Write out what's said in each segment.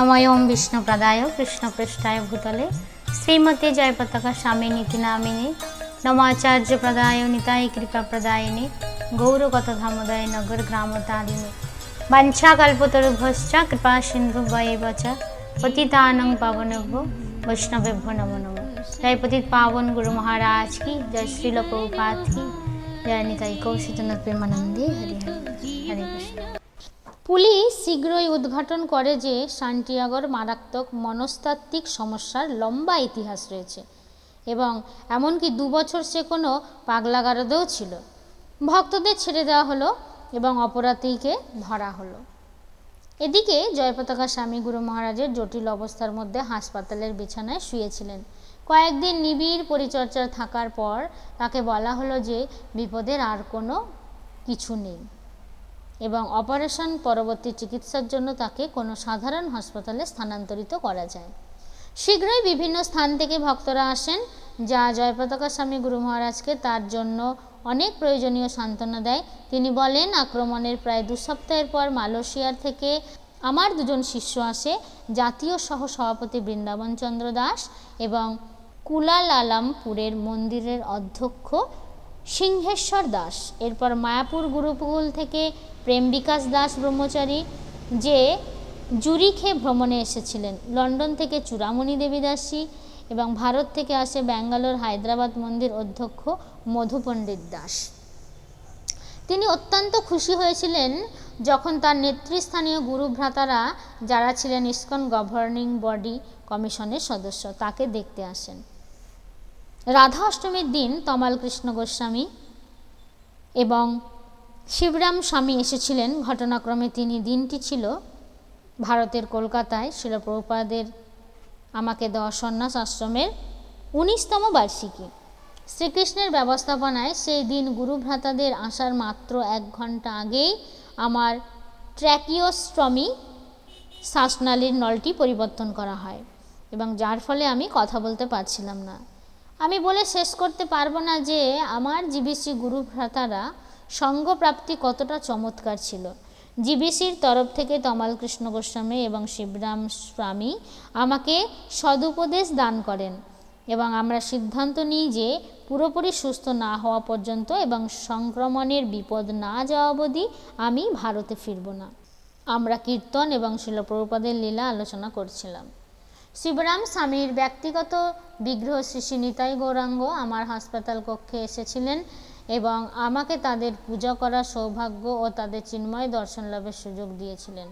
নময়ম বিষ্ণুপ্রদায় কৃষ্ণপৃষ্ঠায় ভূতলে শ্রীমতী জয়পতাকা স্বামী নীতি নামিনী নমাচার্য প্রদায় নিতাই কৃপা প্রদায়িনী গৌরগত ধামোদয় নগর গ্রাম তারিণী বাঞ্ছাকল্পতরুভশ্চ কৃপা সিন্ধু বৈব চ পতিতানং পাবনভ্য বৈষ্ণবেভ্য নমো নমো জয় পতিত পাবন গুরু মহারাজ কি জয় শ্রীল প্রভুপাত জয় নিতাই কৌশিতনাথ প্রেমানন্দে হরি হরি হরে কৃষ্ণ পুলিশ শীঘ্রই উদ্ঘাটন করে যে সান্টিয়াগোর মারাত্মক মনস্তাত্ত্বিক সমস্যার লম্বা ইতিহাস রয়েছে এবং এমনকি দু বছর সে কোনো পাগলাগারদেও ছিল। ভক্তদের ছেড়ে দেওয়া হলো এবং অপরাধীকে ধরা হলো। এদিকে জয়পতাকা স্বামী গুরু মহারাজের জটিল অবস্থার মধ্যে হাসপাতালের বিছানায় শুয়েছিলেন। কয়েকদিন নিবিড় পরিচর্যা থাকার পর তাকে বলা হলো যে বিপদের আর কোনো কিছু নেই। এবং অপারেশন পরবর্তী চিকিৎসার জন্য তাকে কোনো সাধারণ হাসপাতালে স্থানান্তরিত করা যায়। শীঘ্রই বিভিন্ন স্থান থেকে ভক্তরা আসেন, যা জয়পতাকা স্বামী গুরু মহারাজকে তার জন্য অনেক প্রয়োজনীয় সান্ত্বনা দেয়। তিনি বলেন, আক্রমণের প্রায় দু সপ্তাহের পর মালয়েশিয়ার থেকে আমার দুজন শিষ্য আসে, জাতীয় সহ সভাপতি বৃন্দাবন চন্দ্র দাস এবং কুলালালামপুরের মন্দিরের অধ্যক্ষ সিংহেশ্বর দাস, এরপর মায়াপুর গুরুকুল থেকে প্রেম বিকাশ দাস ব্রহ্মচারী, যে জুরিখে ভ্রমণে এসেছিলেন। লন্ডন থেকে চূড়ামণি দেবী দাসী এবং ভারত থেকে আসে ব্যাঙ্গালোর হায়দ্রাবাদ মন্দির অধ্যক্ষ মধু পণ্ডিত দাস। তিনি অত্যন্ত খুশি হয়েছিলেন যখন তার নেতৃস্থানীয় গুরু ভ্রাতারা যারা ছিলেন ইসকন গভর্নিং বডি কমিশনের সদস্য, তাকে দেখতে আসেন। রাধা অষ্টমীর দিন তমাল কৃষ্ণ গোস্বামী এবং শিবরাম স্বামী এসেছিলেন। ঘটনাক্রমে তিনি দিনটি ছিল ভারতের কলকাতায়। শিলপ্রপাদের আমাকে দেওয়া সন্ন্যাস আশ্রমের উনিশতম বার্ষিকী। শ্রীকৃষ্ণের ব্যবস্থাপনায় সেই দিন গুরুভ্রাতাদের আসার মাত্র এক ঘণ্টা আগেই আমার ট্র্যাকিওস্ট্রমি শ্বাসনালীর নলটি পরিবর্তন করা হয় এবং যার ফলে আমি কথা বলতে পারছিলাম না। আমি বলে শেষ করতে পারব না যে আমার জিবিসি গুরু ভ্রাতারা সঙ্গপ্রাপ্তি কতটা চমৎকার ছিল। জিবিসির তরফ থেকে তমাল কৃষ্ণ গোস্বামী এবং শিবরাম স্বামী আমাকে সদুপদেশ দান করেন এবং আমরা সিদ্ধান্ত নিই যে পুরোপুরি সুস্থ না হওয়া পর্যন্ত এবং সংক্রমণের বিপদ না যাওয়া অবধি আমি ভারতে ফিরব না। আমরা কীর্তন এবং শিলপ্রপাদের লীলা আলোচনা করছিলাম। শিবরাম স্বামীর ব্যক্তিগত বিগ্রহ শ্রী নিতাই গৌরাঙ্গ আমার হাসপাতাল কক্ষে এসেছিলেন এবং আমাকে তাদের পূজা করার সৌভাগ্য ও তাদের চিন্ময় দর্শন লাভের সুযোগ দিয়েছিলেন।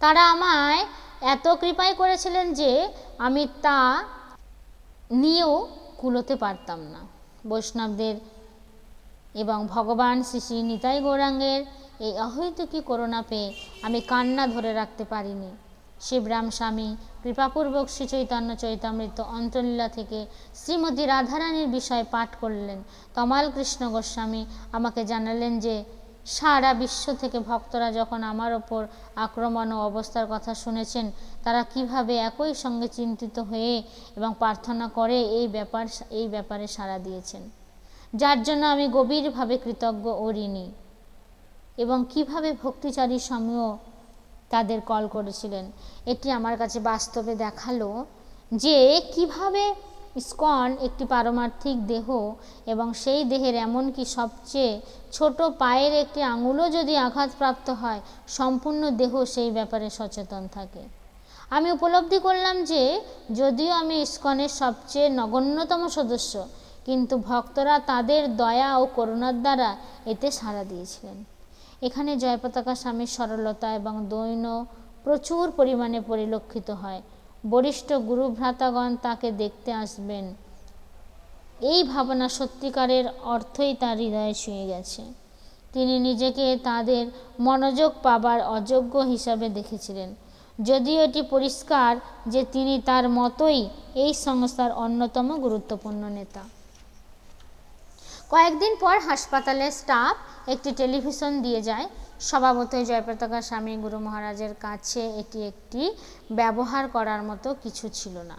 তারা আমায় এত কৃপাই করেছিলেন যে আমি তা নিয়েও কুলোতে পারতাম না। বৈষ্ণবদের এবং ভগবান শ্রী শ্রী নিতাই গৌরাঙ্গের এই অহৈতুকী করোনা পেয়ে আমি কান্না ধরে রাখতে পারিনি। শিবরাম স্বামী, কৃপাপূর্বক শ্রী চৈতন্য চৈতামৃত অন্তলীলা থেকে শ্রীমতী রাধারানীর বিষয় পাঠ করলেন। তমাল কৃষ্ণ গোস্বামী আমাকে জানালেন যে, সারা বিশ্ব থেকে ভক্তরা যখন আমার ওপর আক্রমণ ও অবস্থার কথা শুনেছেন, তারা কীভাবে একই সঙ্গে চিন্তিত হয়ে এবং প্রার্থনা করে এই ব্যাপার, এই ব্যাপারে সাড়া দিয়েছেন। যার জন্য আমি গভীরভাবে কৃতজ্ঞ ও ঋণী। এবং কীভাবে ভক্তিচারী স্বামীও তাদের কল করেছিলেন। এটি আমার কাছে বাস্তবে দেখাল যে কীভাবে স্কন একটি পারমার্থিক দেহ এবং সেই দেহের এমনকি সবচেয়ে ছোট পায়ের একটি আঙুলও যদি আঘাতপ্রাপ্ত হয়, সম্পূর্ণ দেহ সেই ব্যাপারে সচেতন থাকে। আমি উপলব্ধি করলাম যে যদিও আমি ইস্কনের সবচেয়ে নগণ্যতম সদস্য, কিন্তু ভক্তরা তাদের দয়া ও করুণার দ্বারা এতে সাড়া দিয়েছিলেন। এখানে জয়পতাকা স্বামীর সরলতা এবং দৈন্য প্রচুর পরিমাণে পরিলক্ষিত হয়। বরিষ্ঠ গুরুভ্রাতাগণ তাকে দেখতে আসবেন। এই ভাবনা সত্যিকারের অর্থই তার হৃদয়ে ছুঁয়ে গেছে। তিনি নিজেকে তাদের মনোযোগ পাবার অযোগ্য হিসাবে দেখেছিলেন। যদিও এটি পরিষ্কার যে তিনি তার মতোই এই সংস্থার অন্যতম গুরুত্বপূর্ণ নেতা। কয়েকদিন পর হাসপাতালের স্টাফ একটি টেলিভিশন দিয়ে যায়। স্বভাবতই জয়প্রতাকা স্বামী গুরু মহারাজের কাছে এটি একটি ব্যবহার করার মতো কিছু ছিল না।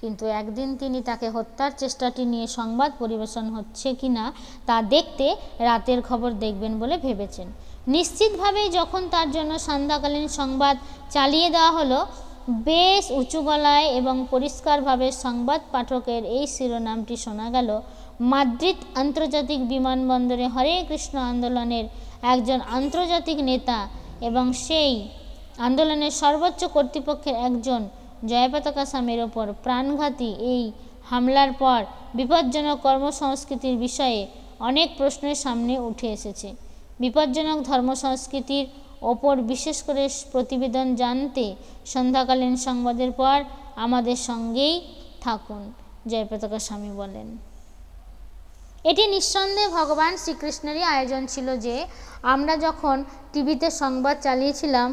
কিন্তু একদিন তিনি তাকে হত্যার চেষ্টাটি নিয়ে সংবাদ পরিবেশন হচ্ছে কি না, তা দেখতে রাতের খবর দেখবেন বলে ভেবেছেন। নিশ্চিতভাবেই যখন তার জন্য সন্ধ্যাকালীন সংবাদ চালিয়ে দেওয়া হলো, বেশ উঁচু গলায় এবং পরিষ্কারভাবে সংবাদ পাঠকের এই শিরোনামটি শোনা গেল মাদ্রিদ আন্তর্জাতিক বিমানবন্দরে হরে কৃষ্ণ আন্দোলনের একজন আন্তর্জাতিক নেতা এবং সেই আন্দোলনের সর্বোচ্চ কর্তৃপক্ষের একজন জয়পতাকা স্বামীর ওপর প্রাণঘাতী এই হামলার পর বিপজ্জনক কর্মসংস্কৃতির বিষয়ে অনেক প্রশ্নের সামনে উঠে এসেছে। বিপজ্জনক ধর্ম সংস্কৃতির ওপর বিশেষ করে প্রতিবেদন জানতে সন্ধ্যাকালীন সংবাদের পর আমাদের সঙ্গেই থাকুন, জয়পতাকা স্বামী বলেন। এটি নিঃসন্দেহে ভগবান শ্রীকৃষ্ণেরই আয়োজন ছিল যে আমরা যখন টিভিতে সংবাদ চালিয়েছিলাম,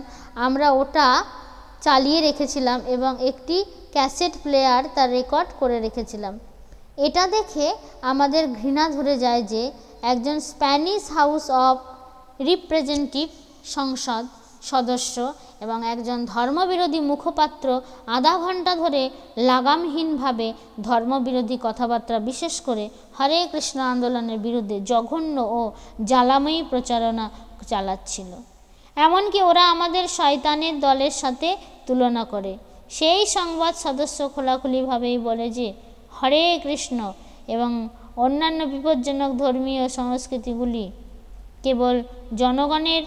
আমরা ওটা চালিয়ে রেখেছিলাম এবং একটি ক্যাসেট প্লেয়ার তার রেকর্ড করে রেখেছিলাম। এটা দেখে আমাদের ঘৃণা ধরে যায় যে একজন স্প্যানিশ হাউস অফ রিপ্রেজেন্টেটিভ সংসদ সদস্য এবং একজন ধর্মবিরোধী মুখপাত্র আধা ঘণ্টা ধরে লাগামহীনভাবে ধর্মবিরোধী কথাবার্তা বিশেষ করে হরে কৃষ্ণ আন্দোলনের বিরুদ্ধে জঘন্য ও জ্বালাময়ী প্রচারণা চালাচ্ছিল। এমনকি ওরা আমাদের শয়তানের দলের সাথে তুলনা করে। সেই সংবাদ সদস্য খোলাখুলিভাবেই বলে যে, হরে কৃষ্ণ এবং অন্যান্য বিপজ্জনক ধর্মীয় সংস্কৃতিগুলি কেবল জনগণের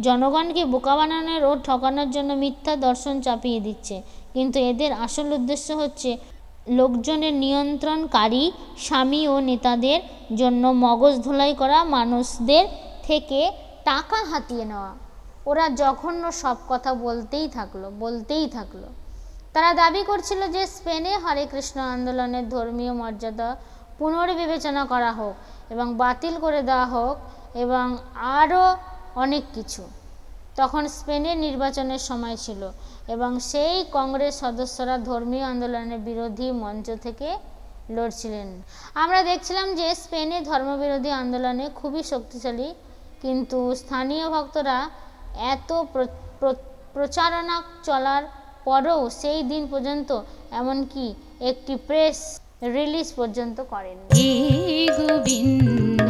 জনগণকে বোকা বানানোর ও ঠকানোর জন্য মিথ্যা দর্শন চাপিয়ে দিচ্ছে। কিন্তু এদের আসল উদ্দেশ্য হচ্ছে লোকজনের নিয়ন্ত্রণকারী স্বামী ও নেতাদের জন্য মগজ ধোলাই করা, মানুষদের থেকে টাকা হাতিয়ে নেওয়া। ওরা জঘন্য সব কথা বলতেই থাকল বলতেই থাকল। তারা দাবি করছিল যে স্পেনে হরে কৃষ্ণ আন্দোলনের ধর্মীয় মর্যাদা পুনর্বিবেচনা করা হোক এবং বাতিল করে দেওয়া হোক এবং আরও অনেক কিছু। তখন স্পেনের নির্বাচনের সময় ছিল এবং সেই কংগ্রেস সদস্যরা ধর্মীয় আন্দোলনের বিরোধী মঞ্চ থেকে লড়ছিলেন। আমরা দেখছিলাম যে স্পেনে ধর্মবিরোধী আন্দোলনে খুবই শক্তিশালী, কিন্তু স্থানীয় ভক্তরা এত প্রচারণা চলার পরেও সেই দিন পর্যন্ত এমনকি একটি প্রেস রিলিজ পর্যন্ত করেন গোবিন্দ